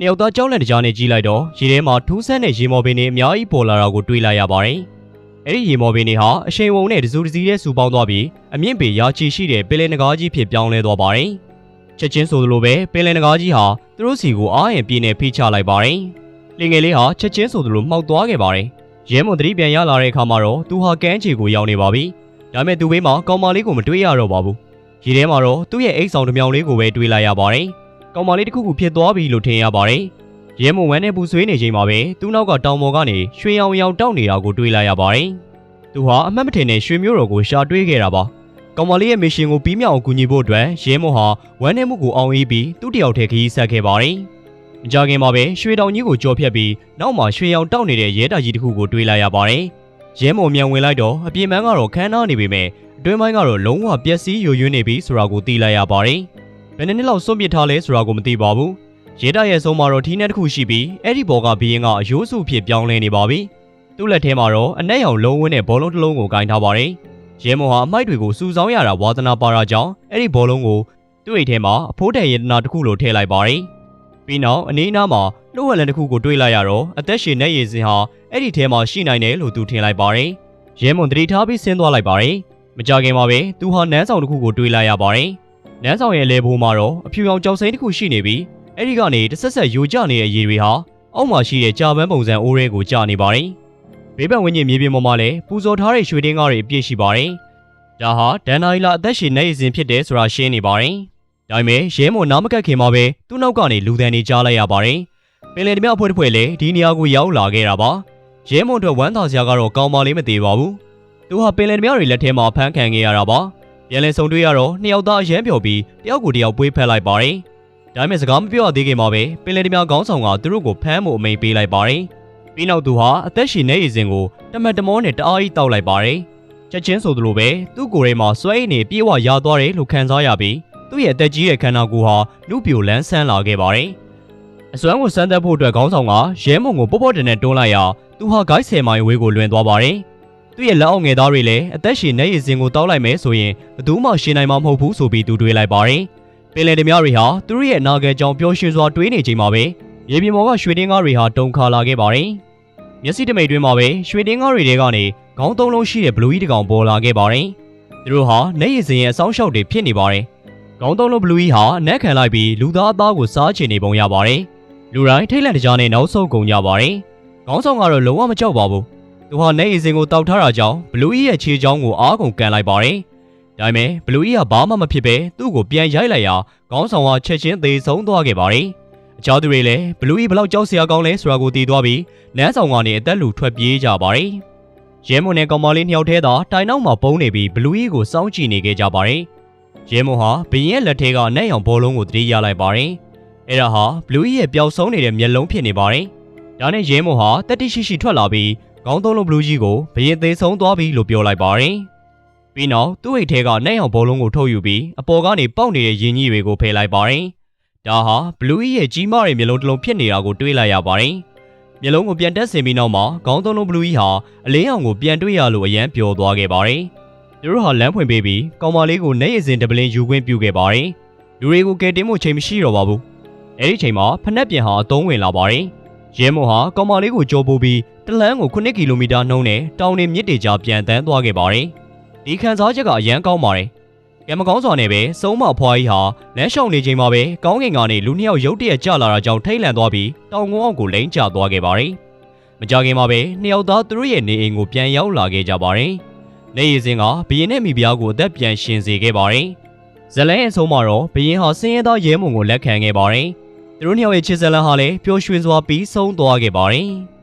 နှစ်ယောက်သားကြောက်လန့်တကြားနဲ့ကြီးလိုက်တော့ရေထဲမှာထူးဆန်းတဲ့ရေမော်ပင်တွေအများကြီးပေါ်လာတာကိုတွေ့လိုက်ရပါတယ်။အဲ့ဒီရေမော်ပင်တွေဟာအရှိန်ဝုံနဲ့တစူးတစည်းနဲ့စူပေါင်းသွားပြီးအမြင့်ပေရာချီရှိတဲ့ပင်လယ်နဂါးကြီးဖြစ်ပြောင်းလဲသွားပါတယ်။ချက်ချင်းဆိုသလိုပဲပင်လယ်နဂါးကြီးဟာသူတို့စီကိုအားရင်ပြင်းနဲ့ဖိချလိုက်ပါတယ်။လင်ငယ်လေးဟာချက်ချင်းဆိုသလိုမှောက်သွားခဲ့ပါတယ်။ရဲမွန်သတိပြန်ရလာတဲ့အခါမှာတော့သူဟာကမ်းခြေကိုရောက်နေပါပြီ။ဒါပေမဲ့သူဘေးမှာကောင်မလေးကိုမတွေ့ရတော့ပါဘူး။ရေထဲမှာတော့သူ့ရဲ့အိတ်ဆောင်တစ်မြောင်လေးကိုပဲတွေ့လိုက်ရပါတယ်။ ကောင်မလေးတစ်ခုခုဖြစ်သွားပြီလို့ထင်ရပါတယ်။ရဲမုံဝမ်းနဲ့ပူဆွေးနေချိန်မှာပဲသူ့နောက်ကတောင်ပေါ်ကနေရွှေရောင်ရောင်တောက်နေတာကိုတွေ့လိုက်ရပါတယ်။သူဟာအမှတ်မထင်တဲ့ရွှေမျိုးတော်ကိုရှာတွေးခဲ့တာပါ။ကောင်မလေးရဲ့မစ်ရှင်ကိုပြီးမြောက်အောင်ကူညီဖို့အတွက်ရဲမုံဟာဝမ်းနဲ့မှုကိုအောင်အေးပြီးသူ့တယောက်တည်းခရီးဆက်ခဲ့ပါတယ်။မကြခင်မှာပဲရွှေတောင်ကြီးကိုကြော်ဖြတ်ပြီးနောက်မှာရွှေရောင်တောက်နေတဲ့ရဲတာကြီးတစ်ခုကိုတွေ့လိုက်ရပါတယ်။ရဲမုံမြန်ဝင်လိုက်တော့အပြင်ပန်းကတော့ခန်းနားနေပေမဲ့အတွင်းပိုင်းကတော့လုံးဝပျက်စီးယိုယွင်းနေပြီဆိုတာကိုသိလိုက်ရပါတယ်။ ဘယ်နှစ်နှစ်လောက်စွန့်ပစ်ထားလဲဆိုတာကိုမသိပါဘူး။ရဲတပ်ရဲ့ဆုံးမှာတော့ထီးနှက်တစ်ခုရှိပြီးအဲ့ဒီဘော်ကဘီရင်ကအယိုးစုဖြစ်ပြောင်းလဲနေပါပြီ။သူ့လက်ထဲမှာတော့အနက်ရောင်လုံးဝင်းနဲ့ဘောလုံးတစ်လုံးကိုကင်ထားပါတယ်။ရဲမော်ဟာအမိုက်တွေကိုစူဆောင်းရတာဝါသနာပါတာကြောင့်အဲ့ဒီဘောလုံးကိုသူ့အိတ်ထဲမှာအဖိုးတန်ရတနာတစ်ခုလိုထည့်လိုက်ပါတယ်။ပြီးနောက်အနီးအနားမှာနှုတ်ဝက်လန်တစ်ခုကိုတွေ့လိုက်ရတော့အသက်ရှင်တဲ့ရည်စင်ဟာအဲ့ဒီထဲမှာရှိနိုင်တယ်လို့သူထင်လိုက်ပါတယ်။ရဲမွန်တတိထားပြီးဆင်းသွားလိုက်ပါတယ်။မကြခင်မှာပဲသူဟာနန်းဆောင်တစ်ခုကိုတွေ့လိုက်ရပါတယ်။ နန်းဆောင်ရဲ့လေဘိုးမှာတော့အဖြူရောင်ကြောက်စိမ်းတစ်ခုရှိနေပြီးအဲ့ဒီကနေတဆက်ဆက်ယိုကျနေတဲ့ရေတွေဟာအောက်မှာရှိတဲ့ကြာပန်းပုံစံအိုးရဲကိုကျနေပါတယ်။ဘေးပတ်ဝန်းကျင်မြေပြင်ပေါ်မှာလည်းပူဇော်ထားတဲ့ရွှေတင်းကားတွေအပြည့်ရှိပါတယ်။ဒါဟာဒန်နာရီလာအသက်ရှင်နေစဉ်ဖြစ်တဲ့ဆိုတာရှင်းနေပါတယ်။ဒါပေမဲ့ရဲမွန်နားမကတ်ခင်မှာပဲသူ့နောက်ကနေလူသံတွေကြားလိုက်ရပါတယ်။ပင်လယ်ဓမြအဖွဲ့တစ်ဖွဲ့လည်းဒီနေရာကိုရောက်လာခဲ့တာပါ။ရဲမွန်တို့ဝမ်းသာစရာကတော့ကောင်းပါလိမ့်မသေးပါဘူး။သူဟာပင်လယ်ဓမြတွေလက်ထဲမှာဖမ်းခံခဲ့ရတာပါ။ ပြန်လည်ဆုံတွေ့ရတော့နှစ်ယောက်သားအရန်ပျော်ပြီးတယောက်ကိုတယောက်ပွေးဖက်လိုက်ပါတယ်။ဒါပေမဲ့စကားမပြောရသေးခင်မှာပဲပင်လယ်တမခေါင်းဆောင်ကသူတို့ကိုဖမ်းဖို့အမိန်ပေးလိုက်ပါတယ်။ပြီးနောက်သူဟာအသက်ရှင်နေရစဉ်ကိုတမတ်တမောနဲ့တအားကြီးတောက်လိုက်ပါတယ်။ချက်ချင်းဆိုသလိုပဲသူ့ကိုယ်ထဲမှာစွဲရည်နေပြေဝရသွားတယ်လို့ခံစားရပြီးသူ့ရဲ့အသက်ကြီးတဲ့ခန္ဓာကိုယ်ဟာလူပြိုလန်းဆန်းလာခဲ့ပါတယ်။အစွမ်းကိုစမ်းသပ်ဖို့အတွက်ခေါင်းဆောင်ကရဲမုံကိုပေါ့ပေါ့တန်နဲ့တွန်းလိုက်ရာသူဟာဂိုက်ဆယ်မိုင်ဝေးကိုလွင်သွားပါတယ်။ သူ့ရဲ့လက်အောက်ငယ်သားတွေလည်းအသက်ရှင်နေရစဉ်ကိုတောက်လိုက်မယ်ဆိုရင်ဘယ်သူမှရှင်နိုင်မှာမဟုတ်ဘူးဆိုပြီးသူတွေးလိုက်ပါတယ်။ပင်လယ်ဓမြတွေဟာသူတို့ရဲ့အနာဂတ်ကြောင့်ပျော်ရွှင်စွာတွေးနေချိန်မှာပဲရေပြင်ပေါ်ကရွှေတင်းကားတွေဟာတုန်ခါလာခဲ့ပါတယ်။မျက်စိတမိတ်တွင်းမှာပဲရွှေတင်းကားတွေထဲကနေခေါင်းသုံးလုံးရှိတဲ့ဘလူးကြီးတစ်ကောင်ပေါ်လာခဲ့ပါတယ်။သူတို့ဟာနေရည်စင်ရဲ့အဆောင်ရှောက်တွေဖြစ်နေပါတယ်။ခေါင်းသုံးလုံးဘလူးကြီးဟာအနက်ခံလိုက်ပြီးလူသားအသားကိုစားချင်နေပုံရပါတယ်။လူတိုင်းထိတ်လန့်တကြားနဲ့နောက်ဆုတ်ကုန်ကြပါတယ်။ခေါင်းဆောင်ကတော့လုံးဝမကြောက်ပါဘူး။ သူဟာနေရည်စင်ကိုတောက်ထားတာကြောင့်ဘလူးကြီးရဲ့ခြေချောင်းကိုအားကုန်ကန်လိုက်ပါတယ်။ဒါပေမဲ့ဘလူးကြီးကဘာမှမဖြစ်ပဲသူ့ကိုပြန်ရိုက်လိုက်ရာခေါင်းဆောင်ကချက်ချင်းသေဆုံးသွားခဲ့ပါတယ်။အခြားသူတွေလည်းဘလူးကြီးဘလောက်ကြောက်စရာကောင်းလဲဆိုတာကိုသိသွားပြီးနန်းဆောင်ကနေအသက်လူထွက်ပြေးကြပါတယ်။ရဲမွန်နဲ့ကောင်မလေးနှစ်ယောက်တည်းသာတိုင်နောက်မှာပုန်းနေပြီးဘလူးကြီးကိုစောင့်ကြည့်နေခဲ့ကြပါတယ်။ရဲမွန်ဟာဘရင်ရဲ့လက်ထဲကနက်ရောင်ဘောလုံးကိုတတိရလိုက်ပါတယ်။အဲ့ဒါဟာဘလူးကြီးရဲ့ပျောက်ဆုံးနေတဲ့မျက်လုံးဖြစ်နေပါတယ်။ဒါနဲ့ရဲမွန်ဟာတက်တိရှိရှိထွက်လာပြီး ခေါင်းသုံးလုံးဘလူးကြီးကိုဘရင်သေးဆုံးသွားပြီလို့ပြောလိုက်ပါတယ်။ပြီးနောက်သူ့အိတ်ထဲကနှဲ့ရောင်ဘောလုံးကိုထုတ်ယူပြီးအပေါ်ကနေပေါက်နေတဲ့ရင်းကြီးတွေကိုဖယ်လိုက်ပါတယ်။ဒါဟာဘလူးကြီးရဲ့ကြီးမားတဲ့မျက်လုံးတစ်လုံးဖြစ်နေတာကိုတွေးလိုက်ရပါတယ်။မျက်လုံးကိုပြန်တက်ဆင်ပြီးနောက်မှာခေါင်းသုံးလုံးဘလူးကြီးဟာအလင်းရောင်ကိုပြန်တွေ့ရလို့အရန်ပျော်သွားခဲ့ပါတယ်။သူတို့ဟာလမ်းဖွင့်ပေးပြီးကောင်မလေးကိုနှဲ့ရည်စင်တပလင်းယူခွင့်ပြုခဲ့ပါတယ်။လူတွေကိုကယ်တင်မှုချိန်မရှိတော့ပါဘူး။အဲဒီချိန်မှာဖက်နှက်ပြန်ဟာအသုံးဝင်လာပါတယ်။ ရဲမွန်ဟာကောင်မလေးကိုကြောပိုးပြီးတလန်းကို9ကီလိုမီတာနှုန်းနဲ့တောင်တွေမြစ်တွေကြားပြန်တန်းသွားခဲ့ပါတယ်။ဒီခံစားချက်ကအရန်ကောင်းပါတယ်။ကံမကောင်းစွာနဲ့ပဲစုံမဖွားကြီးဟာလမ်းလျှောက်နေချိန်မှာပဲကောင်းကင်ကနေလူနှစ်ယောက်ရုတ်တရက်ကျလာတာကြောင့်ထိတ်လန့်သွားပြီးတောင်ကုန်းအောက်ကိုလိမ့်ကျသွားခဲ့ပါတယ်။မကြခင်မှာပဲနှစ်ယောက်သားသူတို့ရဲ့နေအိမ်ကိုပြန်ရောက်လာခဲ့ကြပါတယ်။နေရည်စင်ကဘရင်နဲ့မိဖုရားကိုအသက်ပြန်ရှင်စေခဲ့ပါတယ်။ဇလန်ရဲ့အဆုံးမှာတော့ဘရင်ဟာဆင်းရဲသားရဲမုံကိုလက်ခံခဲ့ပါတယ်။ သူတို့နှစ်ယောက်ရဲ့ချစ်ဇလန်ဟာလည်းပျော်ရွှင်စွာပြီးဆုံးသွားခဲ့ပါတယ်။